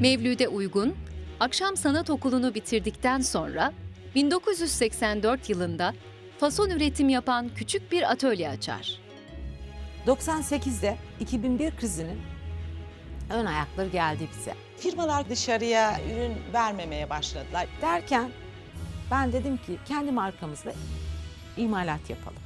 Mevlüde Uygun, akşam sanat okulunu bitirdikten sonra 1984 yılında fason üretim yapan küçük bir atölye açar. 98'de 2001 krizinin ön ayakları geldi bize. Firmalar dışarıya ürün vermemeye başladılar. Derken ben dedim ki kendi markamızla imalat yapalım.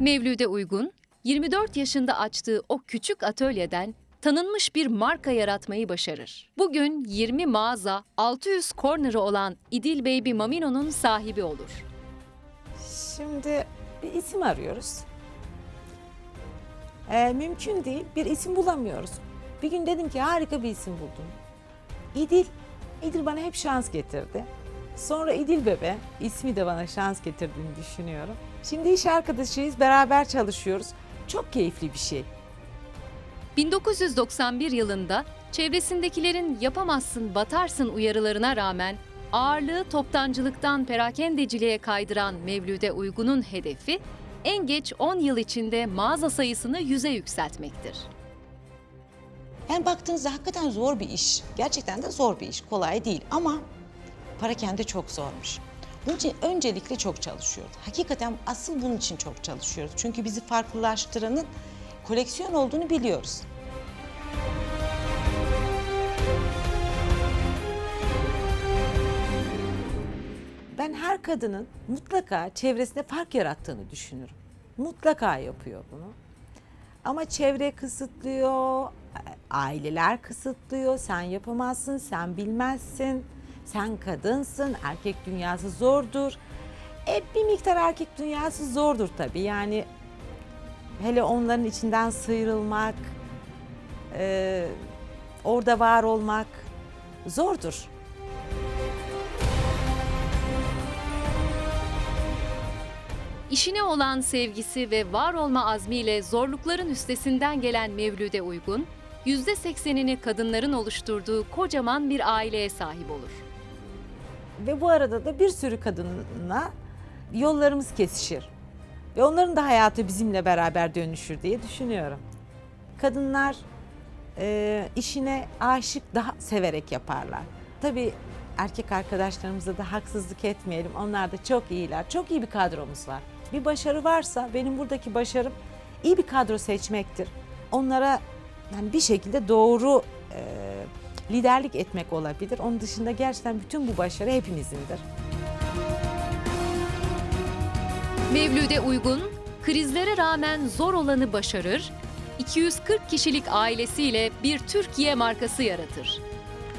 Mevlüde Uygun, 24 yaşında açtığı o küçük atölyeden tanınmış bir marka yaratmayı başarır. Bugün 20 mağaza, 600 corner'ı olan İdil Baby Mamino'nun sahibi olur. Şimdi bir isim arıyoruz. Ee, mümkün değil. Bir isim bulamıyoruz. Bir gün dedim ki harika bir isim buldum. İdil. İdil bana hep şans getirdi. Sonra İdil Bebe ismi de bana şans getirdiğini düşünüyorum. Şimdi iş arkadaşıyız, beraber çalışıyoruz. Çok keyifli bir şey. 1991 yılında çevresindekilerin yapamazsın batarsın uyarılarına rağmen ağırlığı toptancılıktan perakendeciliğe kaydıran Mevlüde Uygun'un hedefi en geç 10 yıl içinde mağaza sayısını yüze yükseltmektir. Yani baktığınızda hakikaten zor bir iş. Gerçekten de zor bir iş. Kolay değil ama parakende çok zormuş. Bunun için öncelikle çok çalışıyoruz. Hakikaten asıl bunun için çok çalışıyoruz. Çünkü bizi farklılaştıranın koleksiyon olduğunu biliyoruz. Ben her kadının mutlaka çevresinde fark yarattığını düşünürüm. Mutlaka yapıyor bunu. Ama çevre kısıtlıyor, aileler kısıtlıyor. Sen yapamazsın, sen bilmezsin. Sen kadınsın, erkek dünyası zordur. E, bir miktar erkek dünyası zordur tabii. Yani hele onların içinden sıyrılmak, e, orada var olmak zordur. İşine olan sevgisi ve var olma azmiyle zorlukların üstesinden gelen Mevlüde Uygun, %80'ini kadınların oluşturduğu kocaman bir aileye sahip olur. Ve bu arada da bir sürü kadınla yollarımız kesişir. Ve onların da hayatı bizimle beraber dönüşür diye düşünüyorum. Kadınlar e, işine aşık daha severek yaparlar. Tabii erkek arkadaşlarımıza da haksızlık etmeyelim. Onlar da çok iyiler. Çok iyi bir kadromuz var. Bir başarı varsa benim buradaki başarım iyi bir kadro seçmektir. Onlara yani bir şekilde doğru e, liderlik etmek olabilir. Onun dışında gerçekten bütün bu başarı hepimizindir. Mevlüde Uygun, krizlere rağmen zor olanı başarır, 240 kişilik ailesiyle bir Türkiye markası yaratır.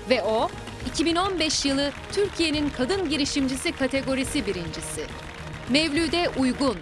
Ve o, 2015 yılı Türkiye'nin kadın girişimcisi kategorisi birincisi. Mevlüde Uygun,